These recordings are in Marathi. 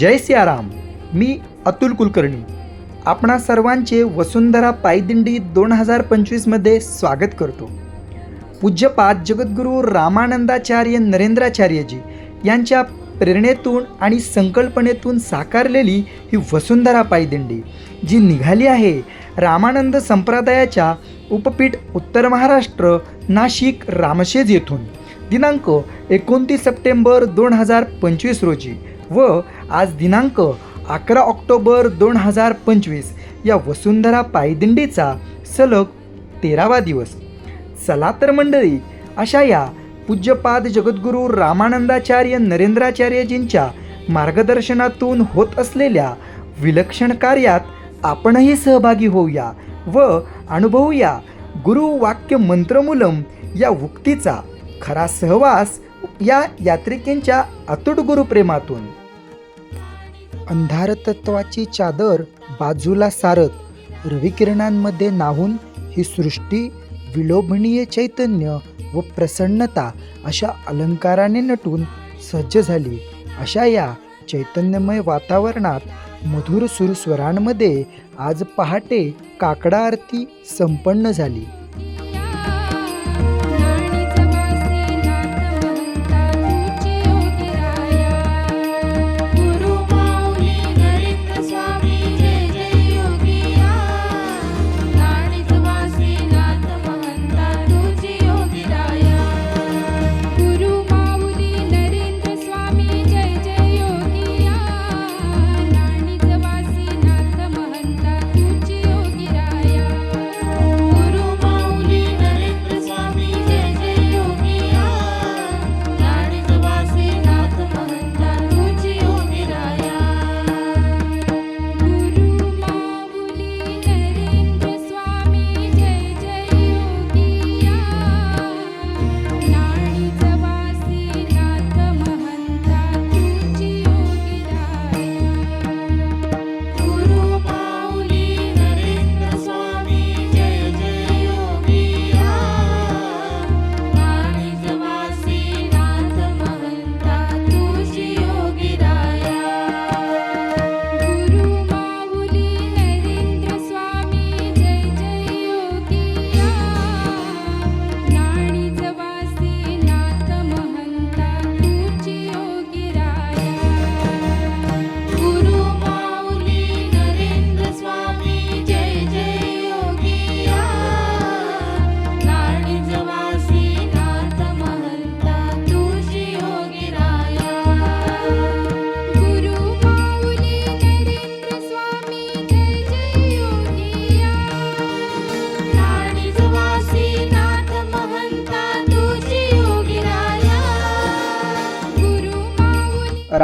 जय सियाराम मी अतुल कुलकर्णी. आपणा सर्वांचे वसुंधरा पायदिंडी दोन हजार पंचवीसमध्ये स्वागत करतो. पूज्यपाद जगद्गुरू रामानंदाचार्य नरेंद्राचार्यजी यांच्या प्रेरणेतून आणि संकल्पनेतून साकारलेली ही वसुंधरा पायदिंडी जी निघाली आहे रामानंद संप्रदायाच्या उपपीठ उत्तर महाराष्ट्र नाशिक रामशेज येथून. दिनांक एकोणतीस सप्टेंबर दोन हजार पंचवीस रोजी व आज दिनांक अकरा ऑक्टोबर दोन हजार पंचवीस या वसुंधरा पायदिंडीचा सलग तेरावा दिवस. चला तर मंडळी अशा या पूज्यपाद जगद्गुरू रामानंदाचार्य नरेंद्राचार्यजींच्या मार्गदर्शनातून होत असलेल्या विलक्षण कार्यात आपणही सहभागी होऊया व अनुभवूया गुरु वाक्य मंत्रमूलम या उक्तीचा खरा सहवास या यात्रिकेंच्या अतुट गुरुप्रेमातून. अंधारतत्वाची चादर बाजूला सारत रविकिरणांमध्ये नाहून ही सृष्टी विलोभनीय चैतन्य व प्रसन्नता अशा अलंकाराने नटून सज्ज झाली. अशा या चैतन्यमय वातावरणात मधुर सुरस्वरांमध्ये आज पहाटे काकडा आरती संपन्न झाली.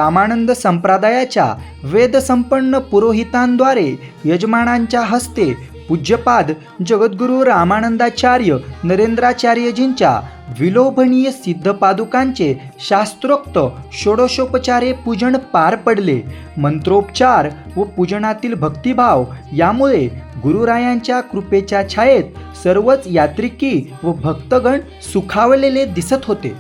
रामानंद संप्रदायाच्या वेदसंपन्न पुरोहितांद्वारे यजमानांच्या हस्ते पूज्यपाद जगद्गुरू रामानंदाचार्य नरेंद्राचार्यजींच्या विलोभनीय सिद्धपादुकांचे शास्त्रोक्त षोडशोपचारे पूजन पार पडले. मंत्रोपचार व पूजनातील भक्तिभाव यामुळे गुरुरायांच्या कृपेच्या छायेत सर्वच यात्रिकी व भक्तगण सुखावलेले दिसत होते.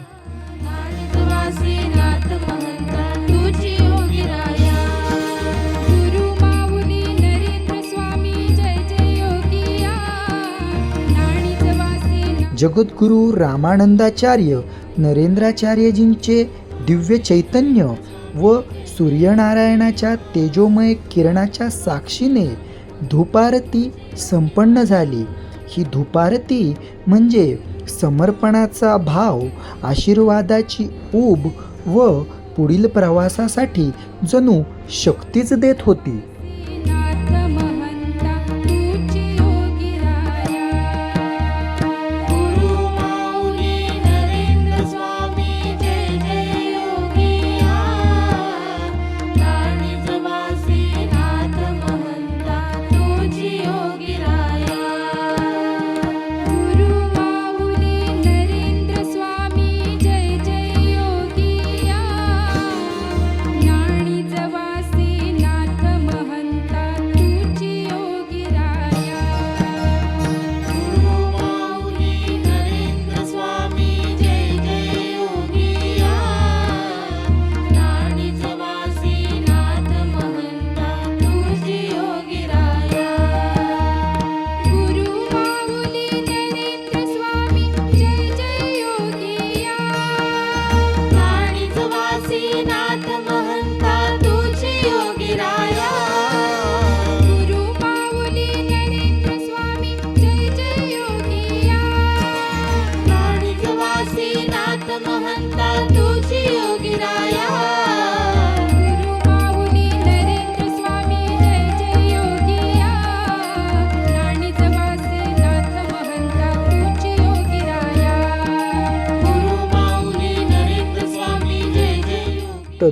जगद्गुरू रामानंदाचार्य नरेंद्राचार्यजींचे दिव्य चैतन्य व सूर्यनारायणाच्या तेजोमय किरणाच्या साक्षीने धुपारती संपन्न झाली. ही धूपारती म्हणजे समर्पणाचा भाव आशीर्वादाची ऊब व पुढील प्रवासासाठी जणू शक्तीच देत होती.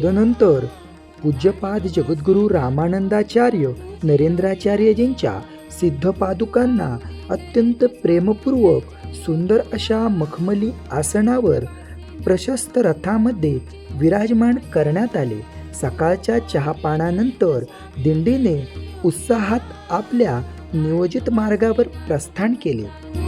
शोधनंतर पूज्यपाद जगद्गुरू रामानंदाचार्य नरेंद्राचार्यजींच्या सिद्धपादुकांना अत्यंत प्रेमपूर्वक सुंदर अशा मखमली आसनावर प्रशस्त रथामध्ये विराजमान करण्यात आले. सकाळच्या चहापानानंतर दिंडीने उत्साहात आपल्या नियोजित मार्गावर प्रस्थान केले.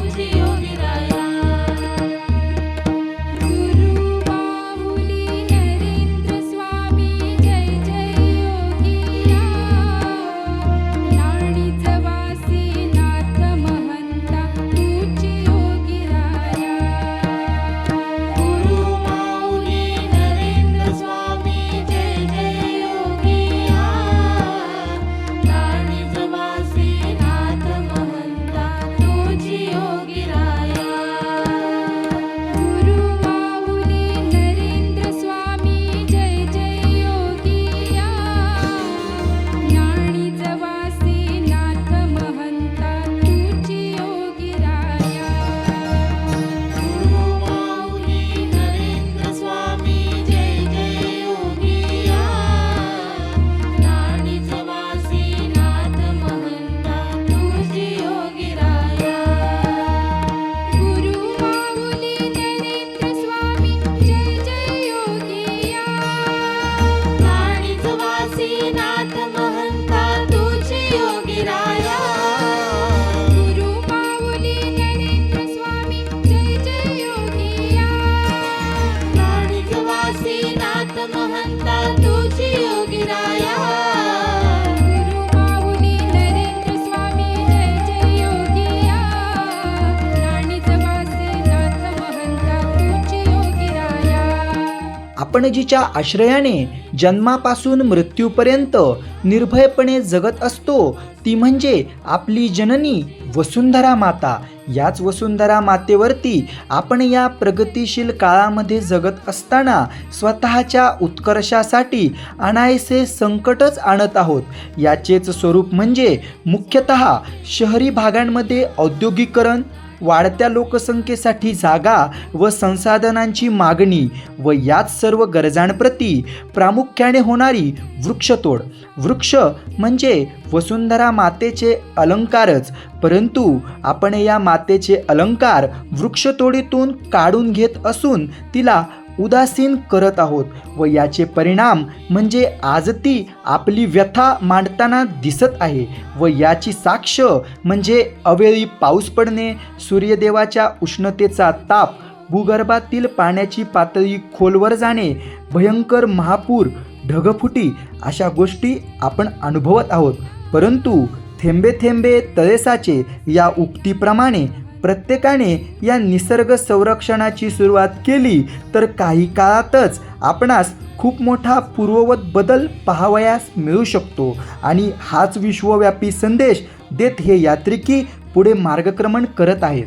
आपणजीच्या आश्रयाने जन्मापासून मृत्यूपर्यंत निर्भयपणे जगत असतो ती म्हणजे आपली जननी वसुंधरा माता. याच वसुंधरा मातेवरती आपण या प्रगतिशील काळामध्ये जगत असताना स्वतःच्या उत्कर्षासाठी अनायसे संकटच आणत आहोत. याचेच स्वरूप म्हणजे मुख्यतः शहरी भागांमध्ये औद्योगिकरण वाढत्या लोकसंख्येसाठी जागा व संसाधनांची मागणी व याच सर्व गरजांप्रती प्रामुख्याने होणारी वृक्षतोड. वृक्ष म्हणजे वसुंधरा मातेचे अलंकारच परंतु आपण या मातेचे अलंकार वृक्षतोडीतून काढून घेत असून तिला उदासीन करत आहोत व याचे परिणाम म्हणजे आज ती आपली व्यथा मांडताना दिसत आहे व याची साक्ष म्हणजे अवेळी पाऊस पडणे सूर्यदेवाच्या उष्णतेचा ताप भूगर्भातील पाण्याची पातळी खोलवर जाणे भयंकर महापूर ढगफुटी अशा गोष्टी आपण अनुभवत आहोत. परंतु थेंबे थेंबे तळेसाचे या उक्तीप्रमाणे प्रत्येकाने या निसर्ग संरक्षणाची सुरुवात केली तर काही काळातच आपणास खूप मोठा पूर्ववत बदल पाहावयास मिळू शकतो. आणि हाच विश्वव्यापी संदेश देत हे यात्रिकी पुढे मार्गक्रमण करत आहेत.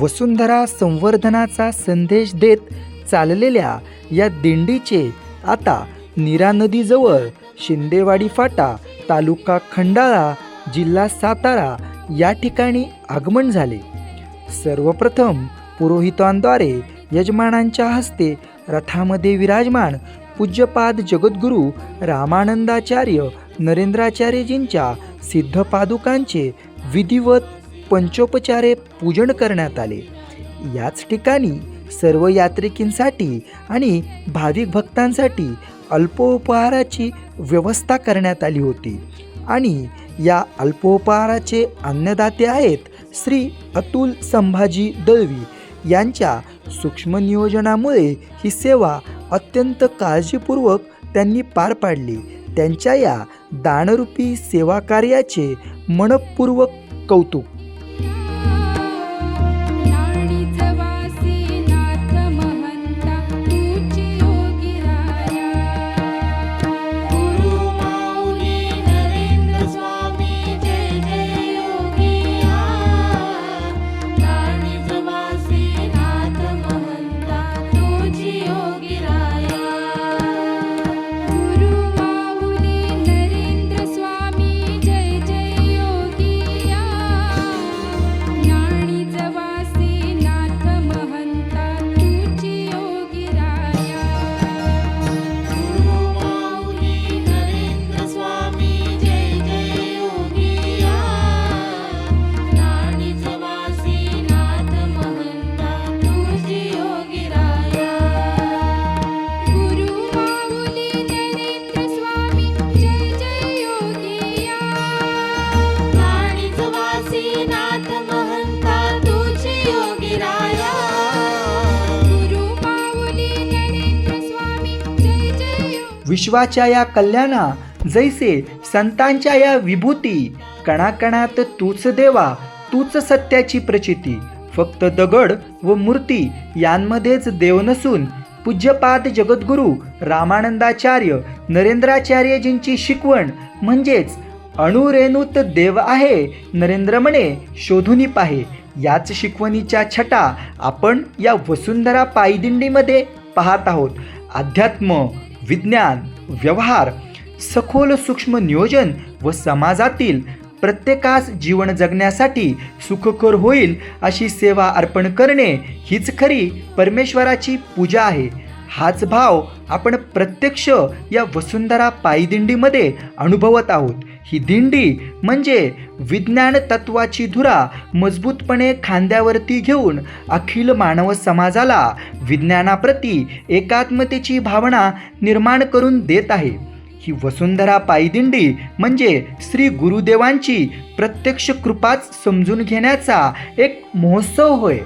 वसुंधरा संवर्धनाचा संदेश देत चाललेल्या या दिंडीचे आता नीरा नदीजवळ शिंदेवाडी फाटा तालुका खंडाळा जिल्हा सातारा या ठिकाणी आगमन झाले. सर्वप्रथम पुरोहितांद्वारे यजमानांच्या हस्ते रथामध्ये विराजमान पूज्यपाद जगद्गुरू रामानंदाचार्य नरेंद्राचार्यजींच्या सिद्धपादुकांचे विधिवत पंचोपचारे पूजन करण्यात आले. याच ठिकाणी सर्व यात्रिकींसाठी आणि भाविक भक्तांसाठी अल्पोपहाराची व्यवस्था करण्यात आली होती. आणि या अल्पोपहाराचे अन्नदाते आहेत श्री अतुल संभाजी दळवी. यांच्या सूक्ष्म नियोजनामुळे ही सेवा अत्यंत काळजीपूर्वक त्यांनी पार पाडली. त्यांच्या या दानरूपी सेवा कार्याचे मनपूर्वक कौतुक विश्वाच्या या कल्याणा जैसे संतांच्या या विभूती कणाकणात तूच देवा तूच सत्याची प्रचिती. फक्त दगड व मूर्ती यांमध्येच देव नसून पूज्यपाद जगद्गुरू रामानंदाचार्य नरेंद्राचार्यजींची शिकवण म्हणजेच अणुरेणूत देव आहे नरेंद्र म्हणे शोधुनी पाहे. याच शिकवणीच्या छटा आपण या वसुंधरा पायदिंडीमध्ये पाहत आहोत. अध्यात्म विज्ञान व्यवहार सखोल सूक्ष्म नियोजन व समाजातील प्रत्येकास जीवन जगण्यासाठी सुखकर होईल अशी सेवा अर्पण करणे हीच खरी परमेश्वराची पूजा आहे. हाच भाव आपण प्रत्यक्ष या वसुंधरा पायदिंडीमध्ये अनुभवत आहोत. ही दिंडी म्हणजे विज्ञान तत्वाची धुरा मजबूतपणे खांद्यावरती घेऊन अखिल मानव समाजाला विज्ञानाप्रती एकात्मतेची भावना निर्माण करून देत आहे. ही वसुंधरा पायदिंडी म्हणजे श्री गुरुदेवांची प्रत्यक्ष कृपाच समजून घेण्याचा एक महोत्सव होय.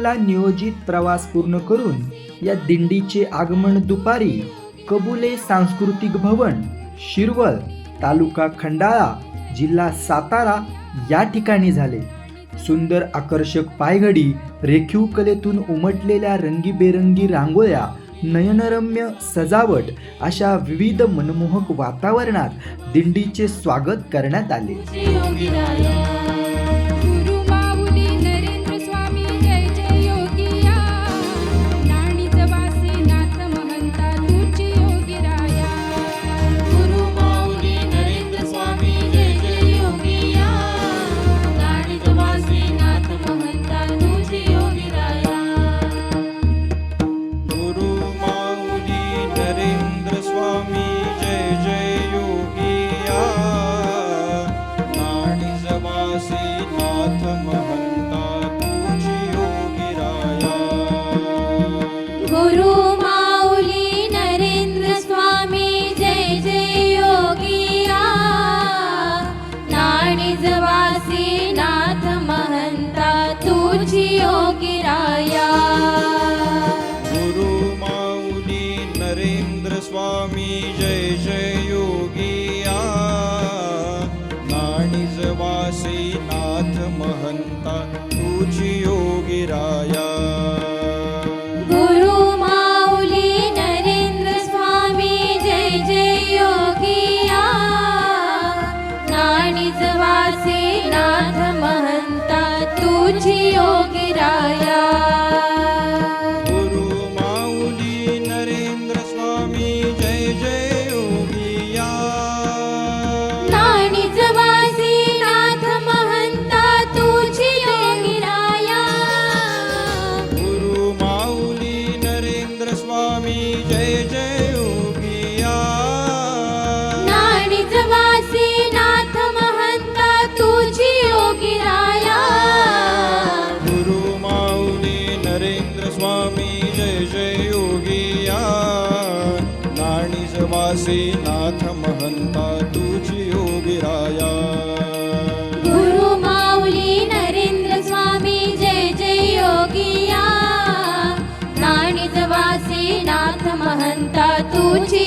आपला नियोजित प्रवास पूर्ण करून या दिंडीचे आगमन दुपारी कबुले सांस्कृतिक भवन शिरवळ तालुका खंडाळा जिल्हा सातारा या ठिकाणी झाले. सुंदर आकर्षक पायघडी रेखीव कलेतून उमटलेल्या रंगीबेरंगी रांगोळ्या नयनरम्य सजावट अशा विविध मनमोहक वातावरणात दिंडीचे स्वागत करण्यात आले.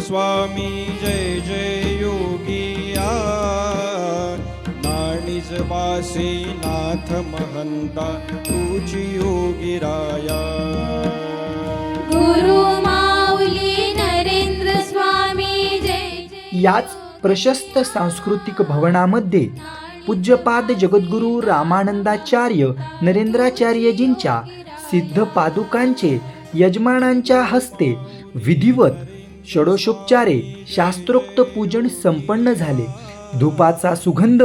स्वामी जय जय योगिया नाणीज वासी नाथ महंता तुझी योगी राया. गुरु माऊली नरेंद्र स्वामी जय जय याच प्रशस्त सांस्कृतिक भवनामध्ये पूज्यपाद जगद्गुरू रामानंदाचार्य नरेंद्राचार्यजींच्या सिद्ध पादुकांचे यजमानांच्या हस्ते विधिवत षडोषोपचारे शास्त्रोक्त पूजन संपन्न झाले. धुपाचा सुगंध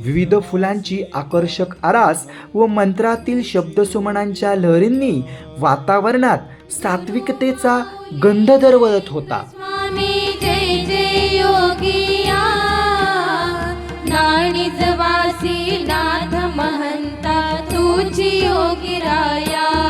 विविध फुलांची आकर्षक आरास व मंत्रातील शब्दसुमनांच्या लहरींनी वातावरणात सात्विकतेचा गंध दरवळत होता. नाथ महंता तुझी योगी राया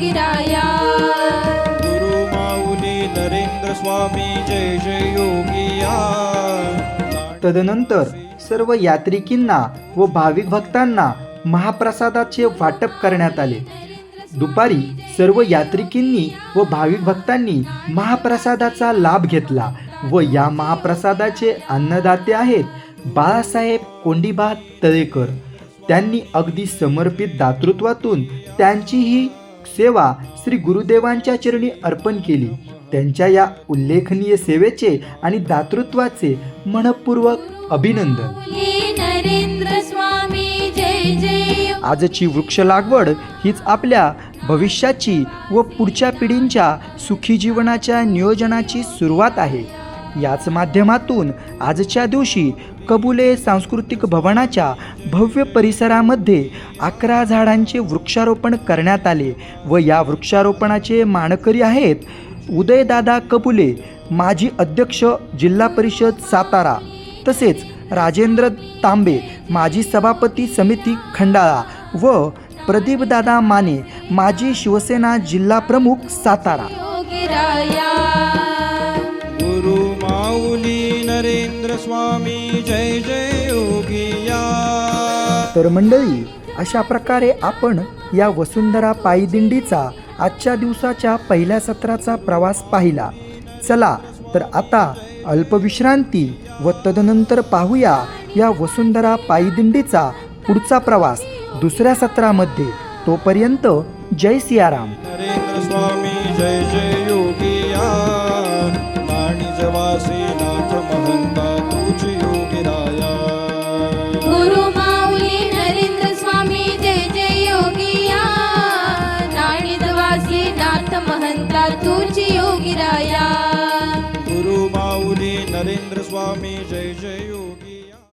तुझी योगी राया गुरु माऊली नरेंद्र स्वामी जय जय योगिया तदनंतर सर्व यात्रिकींना व भाविक भक्तांना महाप्रसादाचे वाटप करण्यात आले. दुपारी सर्व यात्रिकींनी व भाविक भक्तांनी महाप्रसादाचा लाभ घेतला व या महाप्रसादाचे अन्नदाते आहेत बाळासाहेब कोंडीबा तळेकर त्यांनी अगदी समर्पित दातृत्वातून त्यांची ही सेवा श्री गुरुदेवांच्या चरणी अर्पण केली. त्यांच्या या उल्लेखनीय सेवेचे आणि दातृत्वाचे मनपूर्वक अभिनंदन. आजची वृक्ष लागवड हीच आपल्या भविष्याची व पुढच्या पिढींच्या सुखी जीवनाच्या नियोजनाची सुरुवात आहे. याच माध्यमातून आजच्या दिवशी कबुले सांस्कृतिक भवनाच्या भव्य परिसरामध्ये अकरा झाडांचे वृक्षारोपण करण्यात आले व या वृक्षारोपणाचे मानकरी आहेत उदयदादा कबुले माजी अध्यक्ष जिल्हा परिषद सातारा तसेच राजेंद्र तांबे माजी सभापती समिती खंडाळा व प्रदीपदादा माने माजी शिवसेना जिल्हा प्रमुख सातारा. गुरु माऊली नरेंद्र स्वामी. जय जय योगिया. तर मंडळी अशा प्रकारे आपण या वसुंधरा पायी दिंडीचा आजच्या दिवसाच्या पहिल्या सत्राचा प्रवास पाहिला. चला तर आता अल्पविश्रांती व तदनंतर पाहूया या वसुंधरा पायीदिंडीचा पुढचा प्रवास दुसऱ्या सत्रामध्ये. तोपर्यंत जय सियाराम. स्वामी जय जय